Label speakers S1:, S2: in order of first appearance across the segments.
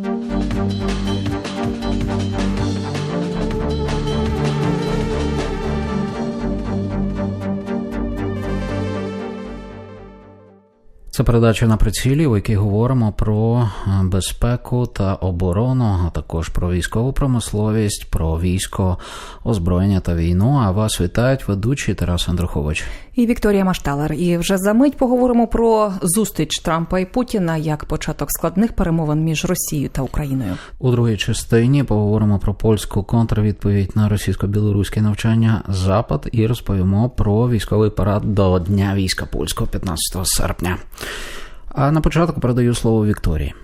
S1: Thank you. Це передача на прицілі, у якій говоримо про е, безпеку та оборону, а також про військову промисловість, про військо, озброєння та війну. А вас вітають ведучий Тарас Андрухович.
S2: І Вікторія Машталер. І вже за мить поговоримо про зустріч Трампа і Путіна як початок складних перемовин між Росією та Україною.
S1: У другій частині поговоримо про польську контрвідповідь на російсько-білоруське навчання Запад і розповімо про військовий парад до Дня війська польського 15 серпня. А на початку передаю слово Вікторії.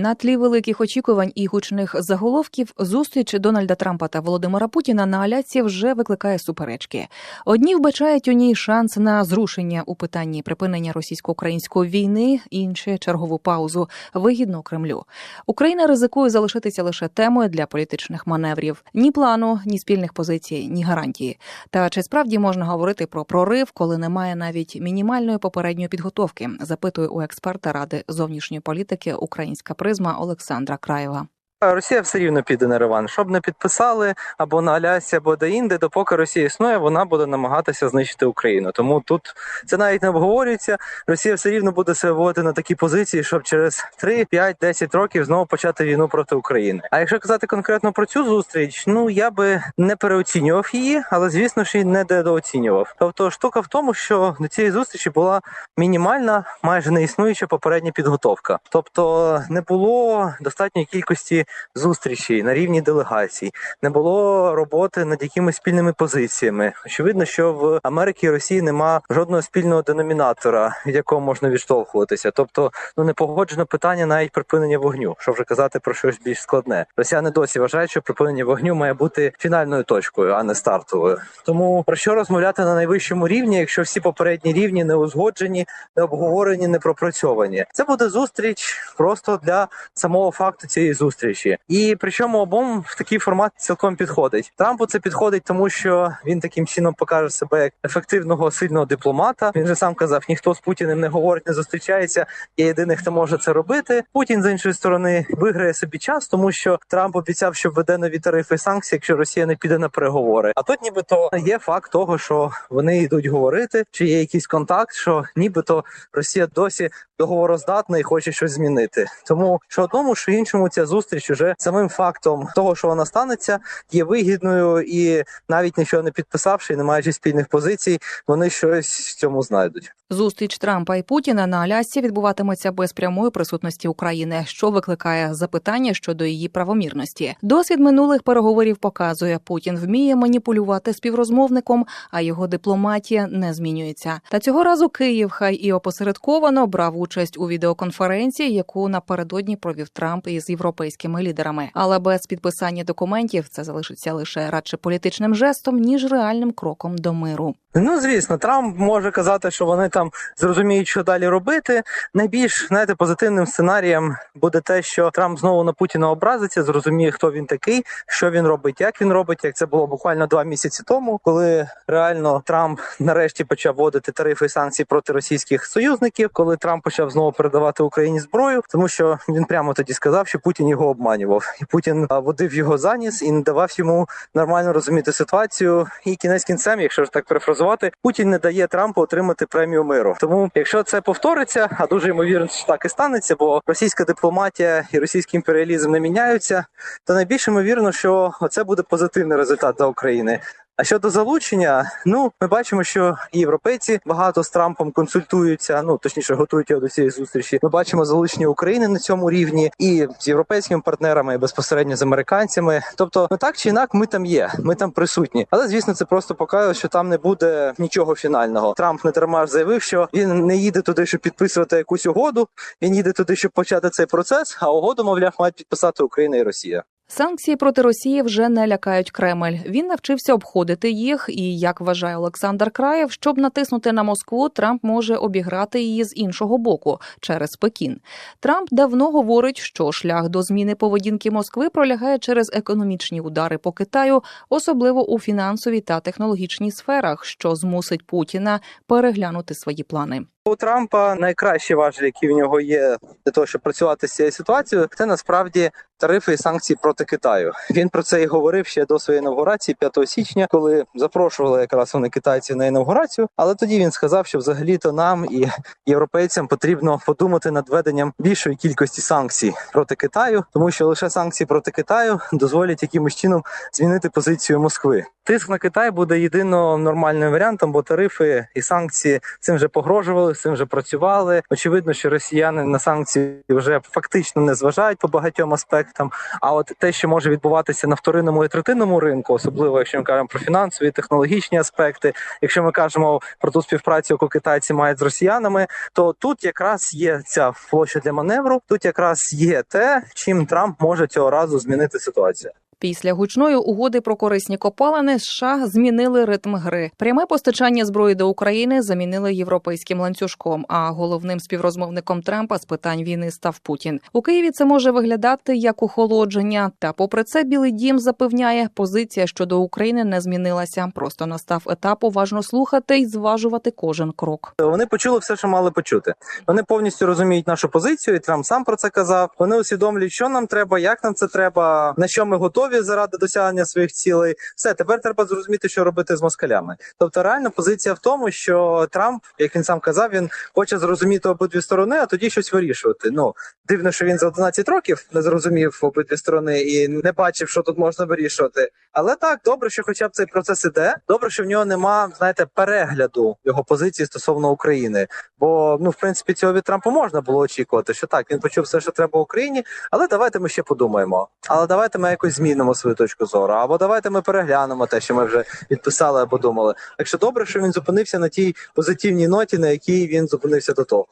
S2: На тлі великих очікувань і гучних заголовків зустріч Дональда Трампа та Володимира Путіна на Алясці вже викликає суперечки. Одні вбачають у ній шанс на зрушення у питанні припинення російсько-української війни, інші чергову паузу вигідно Кремлю. Україна ризикує залишитися лише темою для політичних маневрів. Ні плану, ні спільних позицій, ні гарантії. Та чи справді можна говорити про прорив, коли немає навіть мінімальної попередньої підготовки? Запитує у експерта ради зовнішньої політики Українська призма Олександра Краєва.
S3: Росія все рівно піде на реван. Щоб не підписали або на Алясі, або де-інде, допоки Росія існує, вона буде намагатися знищити Україну. Тому тут це навіть не обговорюється. Росія все рівно буде себе вводити на такі позиції, щоб через 3, 5, 10 років знову почати війну проти України. А якщо казати конкретно про цю зустріч, ну я би не переоцінював її, але звісно ж і не недооцінював. Тобто штука в тому, що до цієї зустрічі була мінімальна, майже не існуюча попередня підготовка. Тобто не було достатньої кількості зустрічей на рівні делегацій, не було роботи над якимись спільними позиціями. Очевидно, що в Америці і Росії нема жодного спільного деномінатора, від якого можна відштовхуватися. Тобто, ну не погоджено питання навіть припинення вогню. Що вже казати про щось більш складне. Росіяни досі вважають, що припинення вогню має бути фінальною точкою, а не стартовою. Тому про що розмовляти на найвищому рівні, якщо всі попередні рівні не узгоджені, не обговорені, не пропрацьовані. Це буде зустріч просто для самого факту цієї зустрічі. І причому обом в такий формат цілком підходить. Трампу це підходить, тому що він таким чином покаже себе як ефективного сильного дипломата. Він же сам казав: ніхто з Путіним не говорить, не зустрічається. Я єдиний, хто може це робити. Путін з іншої сторони виграє собі час, тому що Трамп обіцяв, що введе нові тарифи і санкції, якщо Росія не піде на переговори. А тут, нібито, є факт того, що вони йдуть говорити, чи є якийсь контакт, що нібито Росія досі договороздатна і хоче щось змінити. Тому що одному, що іншому, ця зустріч уже самим фактом того, що вона станеться, є вигідною, і навіть нічого не підписавши, не маючи спільних позицій, вони щось в цьому знайдуть.
S2: Зустріч Трампа і Путіна на Алясці відбуватиметься без прямої присутності України, що викликає запитання щодо її правомірності. Досвід минулих переговорів показує, Путін вміє маніпулювати співрозмовником, а його дипломатія не змінюється. Та цього разу Київ, хай і опосередковано, брав участь у відеоконференції, яку напередодні провів Трамп із європейськими лідерами. Але без підписання документів це залишиться лише радше політичним жестом ніж реальним кроком до миру.
S3: Ну звісно, Трамп може казати, що вони там зрозуміють, що далі робити. Найбільш знаєте, позитивним сценарієм буде те, що Трамп знову на Путіна образиться, зрозуміє, хто він такий, що він робить, як він робить, як це було буквально два місяці тому, коли реально Трамп нарешті почав вводити тарифи і санкції проти російських союзників, коли Трамп почав знову передавати Україні зброю, тому що він прямо тоді сказав, що Путін його обманював, і Путін водив його за ніс і не давав йому нормально розуміти ситуацію. І кінець кінцем, якщо ж так перефразувати, Путін не дає Трампу отримати премію миру. Тому, якщо це повториться, а дуже ймовірно, що так і станеться, бо російська дипломатія і російський імперіалізм не міняються, то найбільш ймовірно, що це буде позитивний результат для України. А щодо залучення, ну ми бачимо, що і європейці багато з Трампом консультуються. Ну точніше, готують його до цієї зустрічі. Ми бачимо залучення України на цьому рівні, і з європейськими партнерами, і безпосередньо з американцями. Тобто, ну так чи інак, ми там є, ми там присутні. Але звісно, це просто показує, що там не буде нічого фінального. Трамп не дарма заявив, що він не їде туди, щоб підписувати якусь угоду. Він їде туди, щоб почати цей процес. А угоду, мовляв, мають підписати Україна і Росія.
S2: Санкції проти Росії вже не лякають Кремль. Він навчився обходити їх, і як вважає Олександр Краєв, щоб натиснути на Москву, Трамп може обіграти її з іншого боку через Пекін. Трамп давно говорить, що шлях до зміни поведінки Москви пролягає через економічні удари по Китаю, особливо у фінансовій та технологічній сферах, що змусить Путіна переглянути свої плани.
S3: У Трампа найкращі важелі, які в нього є для того, щоб працювати з цією ситуацією, це насправді тарифи і санкції проти Китаю. Він про це і говорив ще до своєї інавгурації 5 січня, коли запрошували якраз вони китайців на інавгурацію. Але тоді він сказав, що взагалі-то нам і європейцям потрібно подумати над введенням більшої кількості санкцій проти Китаю, тому що лише санкції проти Китаю дозволять якимось чином змінити позицію Москви. Тиск на Китай буде єдино нормальним варіантом, бо тарифи і санкції цим вже погрожували, цим вже працювали. Очевидно, що росіяни на санкції вже фактично не зважають по багатьом аспектам. А от те, що може відбуватися на вторинному і третинному ринку, особливо якщо ми кажемо про фінансові технологічні аспекти, якщо ми кажемо про ту співпрацю, яку китайці мають з росіянами, то тут якраз є ця площа для маневру. Тут якраз є те, чим Трамп може цього разу змінити ситуацію.
S2: Після гучної угоди про корисні копалини США змінили ритм гри. Пряме постачання зброї до України замінили європейським ланцюжком. А головним співрозмовником Трампа з питань війни став Путін. У Києві це може виглядати як охолодження. Та, попри це, Білий Дім запевняє, позиція щодо України не змінилася. Просто настав етап уважно слухати і зважувати кожен крок.
S3: Вони почули все, що мали почути. Вони повністю розуміють нашу позицію. і Трамп сам про це казав. Вони усвідомлюють, що нам треба, як нам це треба, на що ми готові заради досягнення своїх цілей. Все тепер треба зрозуміти, що робити з москалями. Тобто, реальна позиція в тому, що Трамп, як він сам казав, він хоче зрозуміти обидві сторони, а тоді щось вирішувати. Ну дивно, що він за 11 років не зрозумів обидві сторони і не бачив, що тут можна вирішувати. Але так добре, що хоча б цей процес іде. Добре, що в нього нема, знаєте, перегляду його позиції стосовно України. Бо ну, в принципі, цього від Трампа можна було очікувати, що так він почув все, що треба Україні, але давайте ми ще подумаємо. Але давайте ми якось змінимо свою точку зору. Або давайте ми переглянемо те, що ми вже відписали або думали. Так що добре, що він зупинився на тій позитивній ноті, на якій він зупинився до того.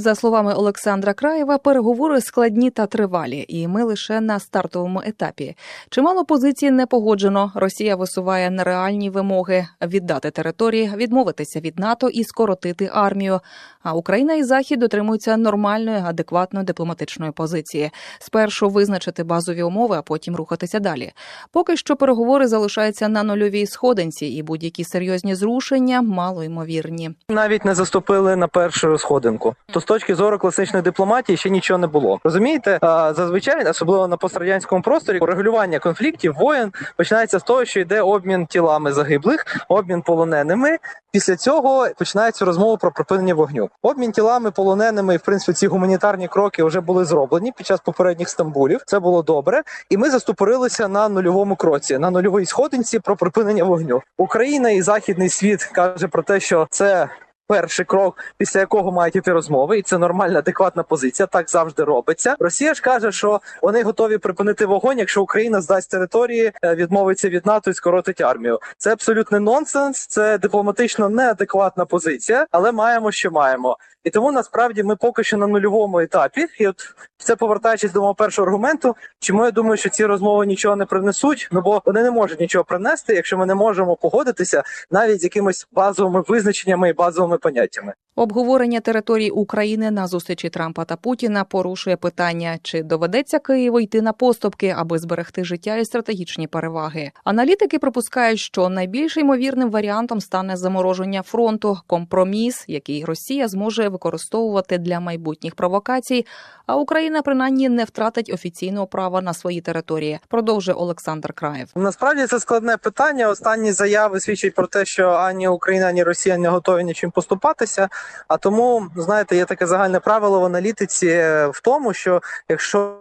S2: За словами Олександра Краєва, переговори складні та тривалі, і ми лише на стартовому етапі. Чимало позицій не погоджено. Росія висуває нереальні вимоги віддати території, відмовитися від НАТО і скоротити армію. А Україна і Захід дотримуються нормальної, адекватної дипломатичної позиції. Спершу визначити базові умови, а потім рухатися далі. Поки що переговори залишаються на нульовій сходинці, і будь-які серйозні зрушення мало ймовірні.
S3: Навіть не заступили на першу сходинку. То точки зору класичної дипломатії ще нічого не було. Розумієте, зазвичай, особливо на пострадянському просторі, регулювання конфліктів, воєн починається з того, що йде обмін тілами загиблих, обмін полоненими. Після цього починається розмова про припинення вогню. Обмін тілами полоненими, в принципі ці гуманітарні кроки вже були зроблені під час попередніх стамбулів. Це було добре, і ми застопорилися на нульовому кроці, на нульовій сходинці про припинення вогню. Україна і західний світ каже про те, що це. Перший крок, після якого мають іти розмови, і це нормальна, адекватна позиція. Так завжди робиться. Росія ж каже, що вони готові припинити вогонь, якщо Україна здасть території, е, відмовиться від НАТО і скоротить армію. Це абсолютний нонсенс, це дипломатично неадекватна позиція, але маємо, що маємо. І тому насправді ми поки що на нульовому етапі. І от це повертаючись до мого першого аргументу, чому я думаю, що ці розмови нічого не принесуть. Ну бо вони не можуть нічого принести, якщо ми не можемо погодитися навіть з якимись базовими визначеннями і базовими поняттями.
S2: Обговорення територій України на зустрічі Трампа та Путіна порушує питання, чи доведеться Києву йти на поступки, аби зберегти життя і стратегічні переваги. Аналітики припускають, що найбільш ймовірним варіантом стане замороження фронту, компроміс, який Росія зможе використовувати для майбутніх провокацій. А Україна принаймні не втратить офіційного права на свої території. Продовжує Олександр Краєв.
S3: Насправді це складне питання. Останні заяви свідчать про те, що ані Україна, ані Росія не готові нічим поступатися. А тому, знаєте, є таке загальне правило в аналітиці е, в тому, що якщо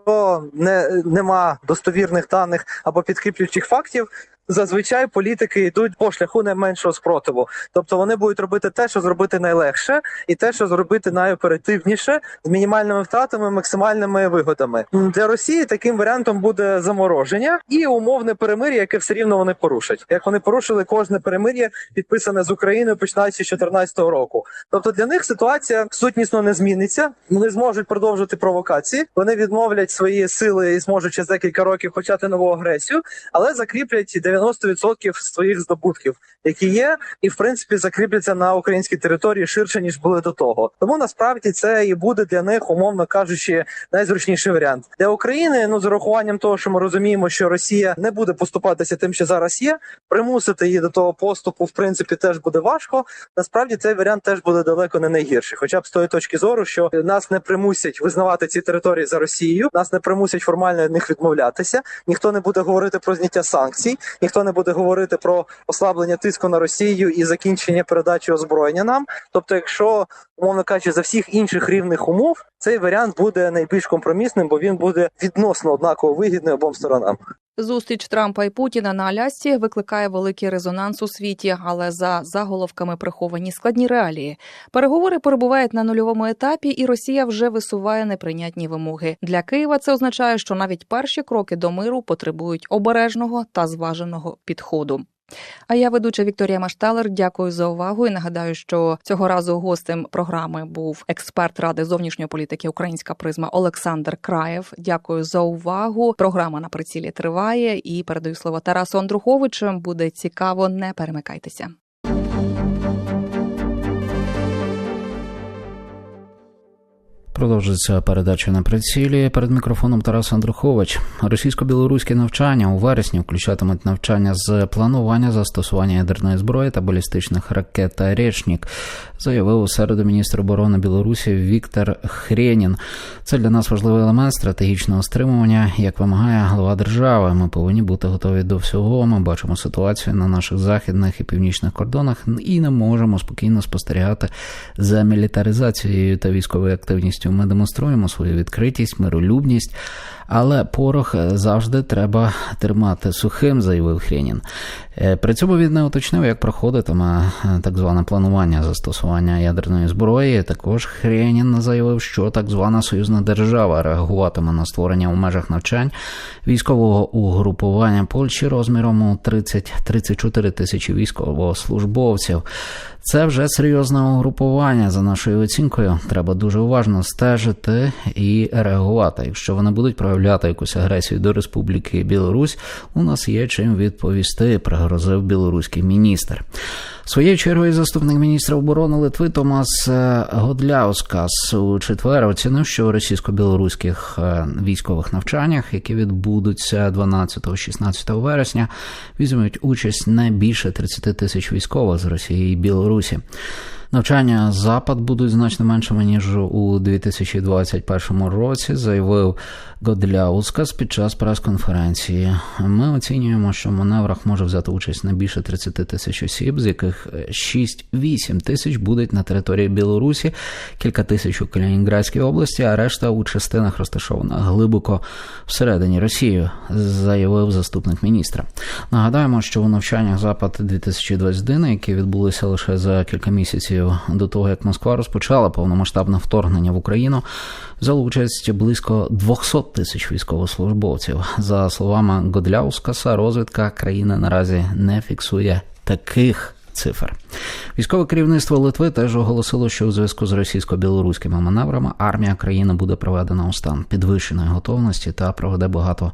S3: не нема достовірних даних або підкріплюючих фактів. Зазвичай політики йдуть по шляху найменшого спротиву, тобто вони будуть робити те, що зробити найлегше, і те, що зробити найоперативніше, з мінімальними втратами, максимальними вигодами для Росії. Таким варіантом буде замороження і умовне перемир'я, яке все рівно вони порушать. Як вони порушили кожне перемир'я, підписане з Україною, починаючи з 2014 року. Тобто для них ситуація сутнісно не зміниться. Вони зможуть продовжити провокації. Вони відмовлять свої сили і зможуть через декілька років почати нову агресію, але закріплять 90% своїх здобутків, які є, і в принципі закріпляться на українській території ширше ніж були до того. Тому насправді це і буде для них, умовно кажучи, найзручніший варіант для України. Ну з урахуванням того, що ми розуміємо, що Росія не буде поступатися тим, що зараз є, примусити її до того поступу, в принципі, теж буде важко. Насправді цей варіант теж буде далеко не найгірший, хоча б з тої точки зору, що нас не примусять визнавати ці території за Росією, нас не примусять формально від них відмовлятися. Ніхто не буде говорити про зняття санкцій, ніхто не буде говорити про ослаблення тиску на Росію і закінчення передачі озброєння нам. Тобто, якщо умовно кажучи, за всіх інших рівних умов, цей варіант буде найбільш компромісним, бо він буде відносно однаково вигідний обом сторонам.
S2: Зустріч Трампа і Путіна на Алясці викликає великий резонанс у світі, але за заголовками приховані складні реалії. Переговори перебувають на нульовому етапі, і Росія вже висуває неприйнятні вимоги. Для Києва це означає, що навіть перші кроки до миру потребують обережного та зваженого підходу. А я ведуча Вікторія Машталер. Дякую за увагу і нагадаю, що цього разу гостем програми був експерт ради зовнішньої політики Українська призма Олександр Краєв. Дякую за увагу. Програма на прицілі триває і передаю слово Тарасу Андруховичу. Буде цікаво, не перемикайтеся.
S1: Продовжується передача на прицілі. Перед мікрофоном Тарас Андрухович. Російсько-білоруські навчання у вересні включатимуть навчання з планування застосування ядерної зброї та балістичних ракет та «Речнік», заявив у середу міністр оборони Білорусі Віктор Хренін. Це для нас важливий елемент стратегічного стримування, як вимагає глава держави. Ми повинні бути готові до всього. Ми бачимо ситуацію на наших західних і північних кордонах і не можемо спокійно спостерігати за мілітаризацією та військовою активністю. Ми демонструємо свою відкритість, миролюбність, але порох завжди треба тримати сухим, заявив Хренін. Е, При цьому він не уточнив, як проходитиме е, так зване планування застосування ядерної зброї. Також Хренін заявив, що так звана союзна держава реагуватиме на створення у межах навчань військового угрупування Польщі розміром у 30-34 тисячі військовослужбовців. Це вже серйозне угрупування. За нашою оцінкою, треба дуже уважно стежити і реагувати. Якщо вони будуть проявляти якусь агресію до Республіки Білорусь, у нас є чим відповісти, пригрозив білоруський міністр. Своєю чергою заступник міністра оборони Литви Томас е, Годляускас у четвер оцінив, що у російсько-білоруських е, військових навчаннях, які відбудуться 12-16 вересня, візьмуть участь не більше 30 тисяч військових з Росії і Білорусі. Навчання запад будуть значно меншими ніж у 2021 році, заявив Годляускас під час прес-конференції. Ми оцінюємо, що в маневрах може взяти участь не більше 30 тисяч осіб, з яких 6-8 тисяч будуть на території Білорусі, кілька тисяч у Калінінградській області, а решта у частинах розташованих глибоко всередині Росії, заявив заступник міністра. Нагадаємо, що у навчаннях запад 2021, які відбулися лише за кілька місяців до того, як Москва розпочала повномасштабне вторгнення в Україну, взяли участь близько 200 тисяч військовослужбовців. За словами Годляускаса, розвідка країни наразі не фіксує таких. Цифр військове керівництво Литви теж оголосило, що у зв'язку з російсько-білоруськими маневрами армія країни буде проведена у стан підвищеної готовності та проведе багато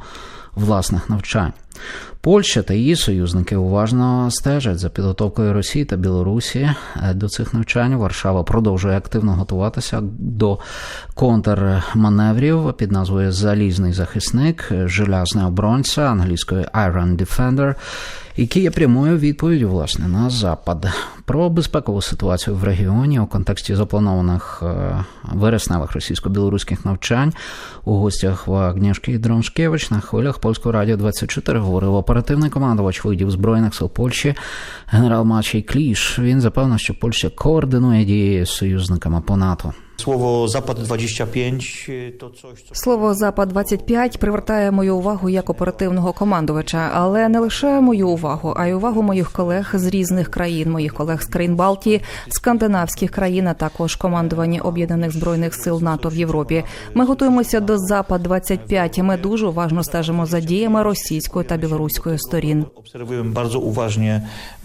S1: власних навчань. Польща та її союзники уважно стежать за підготовкою Росії та Білорусі до цих навчань. Варшава продовжує активно готуватися до контрманеврів під назвою Залізний захисник, желязний оборонця англійської Iron Defender, які є прямою відповіддю власне на запад про безпекову ситуацію в регіоні у контексті запланованих вересневих російсько-білоруських навчань у гостях в Агнішки Дроншкевич на хвилях польського радіо 24 говорив оперативний командувач видів збройних сил Польщі генерал Мачій Кліш. Він запевнив, що Польща координує дії з союзниками по НАТО.
S4: Słowo Zapad 25 to coś, co
S2: Слово Запад 25 привертає мою увагу як оперативного командувача, але не лише мою увагу, а й увагу моїх колег з різних країн, моїх колег з країн Балтії, скандинавських країн, а також командування об'єднаних збройних сил НАТО в Європі. Ми готуємося до Запад 25 Ми дуже уважно стежимо за діями російської та білоруської сторін.
S4: obserwujemy bardzo uważnie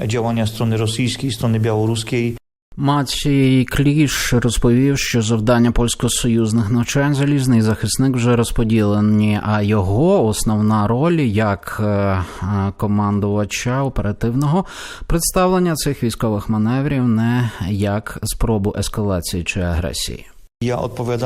S4: działania strony rosyjskiej, strony białoruskiej.
S1: Матій Кліш розповів, що завдання польсько-союзних навчань залізний захисник вже розподілені, а його основна роль як е, е, командувача оперативного представлення цих військових маневрів не як спробу ескалації чи агресії.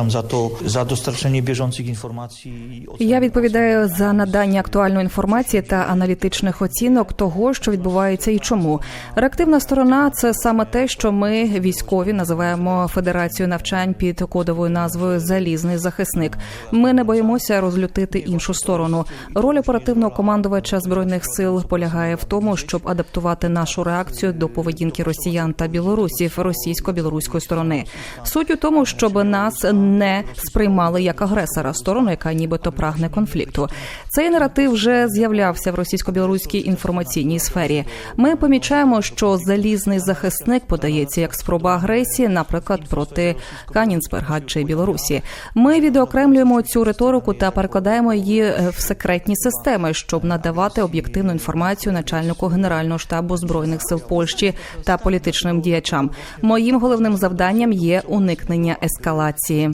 S4: Za to, za dostarczenie bieżących informacji. i ocen
S2: Я відповідаю за надання актуальної інформації та аналітичних оцінок того, що відбувається і чому. Реактивна сторона це саме те, що ми військові називаємо федерацію навчань під кодовою назвою Залізний захисник. Ми не боїмося розлютити іншу сторону. Роль оперативного командувача збройних сил полягає в тому, щоб адаптувати нашу реакцію до поведінки росіян та білорусів російсько-білоруської сторони. Суть у тому, щоб нас не сприймали як агресора, сторону, яка нібито прагне конфлікту. Цей наратив вже з'являвся в російсько-білоруській інформаційній сфері. Ми помічаємо, що залізний захисник подається як спроба агресії, наприклад, проти Канінсберга чи Білорусі. Ми відокремлюємо цю риторику та перекладаємо її е, в секретні системи, щоб надавати об'єктивну інформацію начальнику генерального штабу збройних сил Польщі та політичним діячам. Моїм головним завданням є уникнення ескалації.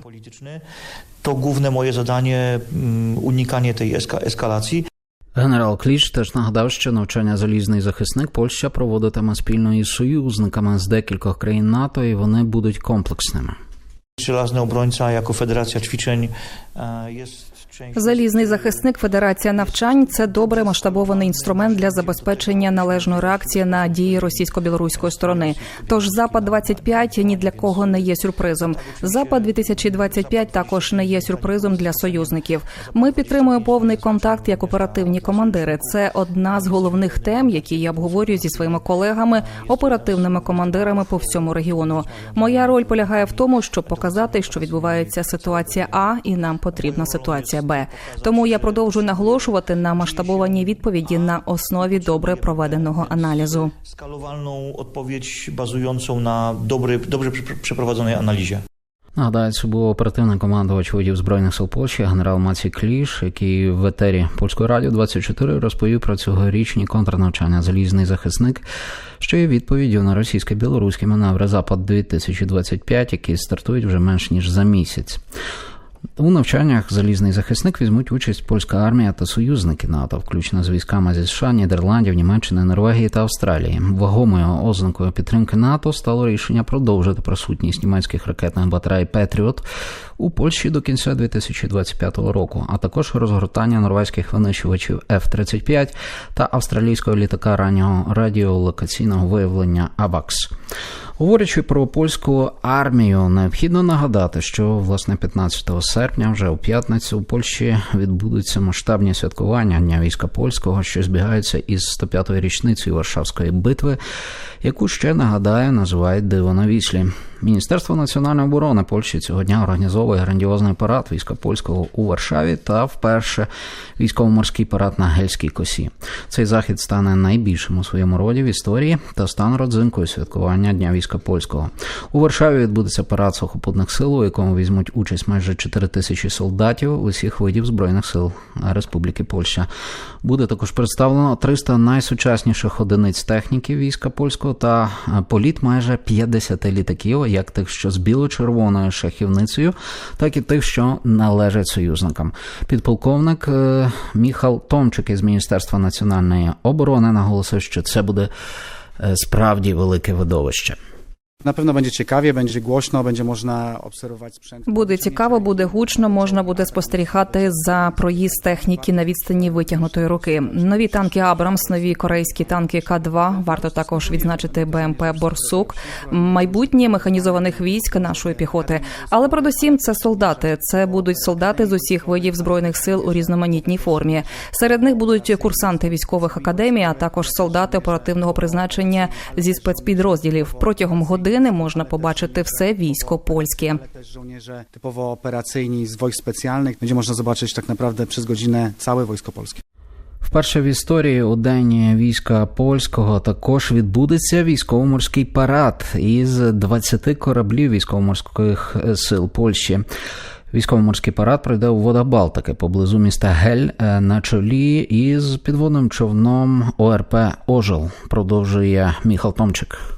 S4: Polityczny. To główne moje zadanie mm, unikanie tej eska- eskalacji.
S1: Генерал Кліч теж нагадав, що навчання залізний захисник Польща проводитиме спільно із союзниками з декількох країн НАТО, і вони будуть комплексними.
S4: Żelazny obrońca jako federacja ćwiczeń e, jest.
S2: Залізний захисник Федерація навчань це добре масштабований інструмент для забезпечення належної реакції на дії російсько-білоруської сторони. Тож запад 25 ні для кого не є сюрпризом. Запад 2025 також не є сюрпризом для союзників. Ми підтримуємо повний контакт як оперативні командири. Це одна з головних тем, які я обговорюю зі своїми колегами, оперативними командирами по всьому регіону. Моя роль полягає в тому, щоб показати, що відбувається ситуація А, і нам потрібна ситуація Б. Тому я продовжую наголошувати на масштабованій відповіді на основі добре проведеного аналізу.
S4: Odpowiedź bazującą na dobry, dobrze prze- przeprowadzonej analizie.
S1: Нагадаю, це був оперативний командувач видів збройних сил Польщі, генерал Мацій Кліш, який в етері польської радіо 24 розповів про цьогорічні контрнавчання залізний захисник, що є відповіддю на російсько-білоруські маневри Запад 2025, які стартують вже менш ніж за місяць. У навчаннях залізний захисник візьмуть участь польська армія та союзники НАТО, включно з військами зі США, Нідерландів, Німеччини, Норвегії та Австралії. Вагомою ознакою підтримки НАТО стало рішення продовжити присутність німецьких ракетних батарей Петріот у Польщі до кінця 2025 року, а також розгортання норвезьких винищувачів F-35 та австралійського літака раннього радіолокаційного виявлення АВАКС. Говорячи про польську армію, необхідно нагадати, що власне 15 серпня, вже у п'ятницю, у Польщі відбудуться масштабні святкування Дня війська польського, що збігаються із 105-ю річницею Варшавської битви, яку ще нагадаю називають диво на віслі. Міністерство національної оборони Польщі цього дня організовує грандіозний парад війська польського у Варшаві та вперше військово-морський парад на Гельській косі. Цей захід стане найбільшим у своєму роді в історії та стане родзинкою святкування Дня війська польського. У Варшаві відбудеться парад сухопутних сил, у якому візьмуть участь майже 4 тисячі солдатів усіх видів збройних сил Республіки Польща. Буде також представлено 300 найсучасніших одиниць техніки війська польського та політ майже 50 літаків, як тих, що з біло-червоною шахівницею, так і тих, що належать союзникам. Підполковник е, Міхал Томчик із Міністерства національної оборони наголосив, що це буде е, справді велике видовище.
S5: Na pewno będzie ciekawie, będzie głośno, będzie można obserwować sprzęt.
S2: Буде цікаво, буде гучно. Можна буде спостерігати за проїзд техніки на відстані витягнутої руки. Нові танки Абрамс, нові корейські танки К-2. Варто також відзначити БМП Борсук, майбутнє механізованих військ нашої піхоти. Але передусім це солдати. Це будуть солдати з усіх видів збройних сил у різноманітній формі. Серед них будуть курсанти військових академій, а також солдати оперативного призначення зі спецпідрозділів. Протягом години можна побачити все військо польське.
S5: Żołnierze typowo operacyjni z wojsk specjalnych. Będzie można zobaczyć tak naprawdę przez godzinę całe Wojsko Polskie.
S1: Вперше в історії у день війська польського також відбудеться військово-морський парад із 20 кораблів військово-морських сил Польщі. Військово-морський парад пройде у водах Балтики поблизу міста Гель е, на чолі із підводним човном ОРП Ожел. Продовжує Міхал Томчик.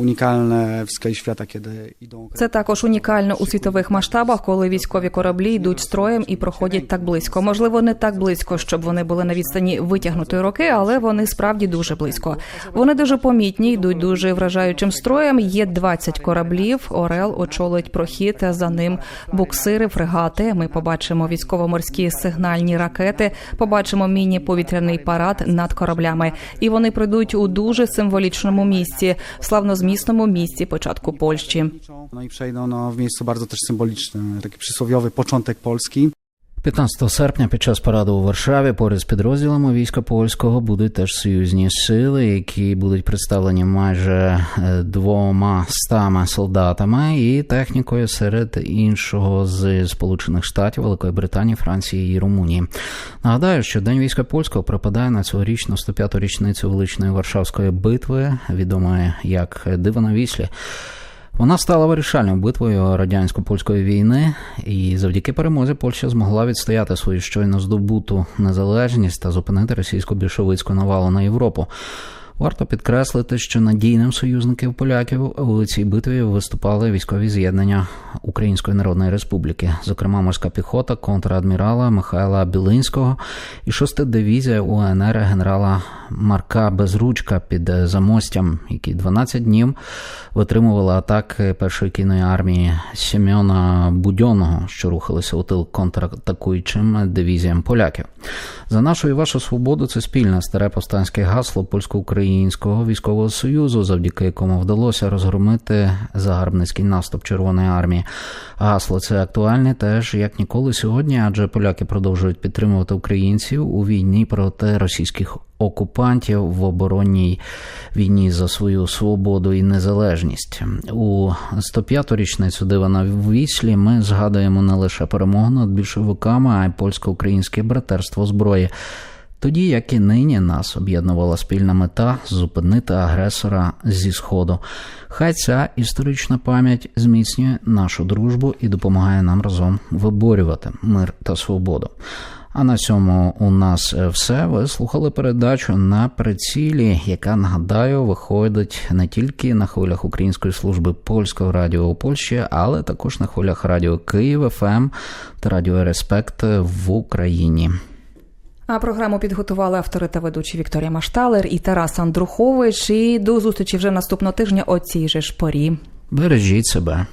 S5: Unikalne w skali świata, kiedy idą.
S2: Це також унікально у світових масштабах, коли військові кораблі йдуть строєм і проходять так близько. Можливо, не так близько, щоб вони були на відстані витягнутої руки, але вони справді дуже близько. Вони дуже помітні, йдуть дуже вражаючим строєм. Є 20 кораблів. Орел очолить прохід. За ним буксири, фрегати. Ми побачимо військово-морські сигнальні ракети. Побачимо міні-повітряний парад над кораблями. І вони прийдуть у дуже символічному місці, славнозмісному місці початку Польщі.
S5: No, w miejscu bardzo też symbolicznym, taki przysłowiowy początek Polski.
S1: 15 серпня під час параду у Варшаві поряд з підрозділами війська польського будуть теж союзні сили, які будуть представлені майже е, двома стами солдатами і технікою серед іншого з Сполучених Штатів, Великої Британії, Франції і Румунії. Нагадаю, що День війська польського припадає на цьогорічну 105-ту річницю величної Варшавської битви, відомої як Диво на. Вона стала вирішальною битвою радянсько-польської війни, і завдяки перемозі Польща змогла відстояти свою щойно здобуту незалежність та зупинити російсько більшовицьку навалу на Європу. Варто підкреслити, що надійним союзників поляків у цій битві виступали військові з'єднання Української Народної Республіки, зокрема морська піхота контрадмірала Михайла Білинського і шоста дивізія УНР генерала Марка Безручка під замостям, які 12 днів витримували атаки першої кінної армії Сім'она Будьонного, що рухалися у тил контратакуючим дивізіям поляків. За нашу і вашу свободу це спільне старе повстанське гасло польсько-українського військового союзу, завдяки якому вдалося розгромити загарбницький наступ Червоної армії. Гасло це актуальне теж як ніколи сьогодні, адже поляки продовжують підтримувати українців у війні проти російських окупантів в оборонній війні за свою свободу і незалежність. У 105-ту річницю дива на віслі ми згадуємо не лише перемогу над більшовиками, а й польсько-українське братерство зброї. Тоді, як і нині, нас об'єднувала спільна мета зупинити агресора зі сходу. Хай ця історична пам'ять зміцнює нашу дружбу і допомагає нам разом виборювати мир та свободу. А на цьому у нас е, все. Ви слухали передачу на прицілі, яка нагадаю виходить не тільки на хвилях Української служби польського радіо у Польщі, але також на хвилях радіо Київ ФМ та радіо Респект в Україні.
S2: А програму підготували автори та ведучі Вікторія Машталер і Тарас Андрухович. І до зустрічі вже наступного тижня о цій же ж порі.
S1: Бережіть себе.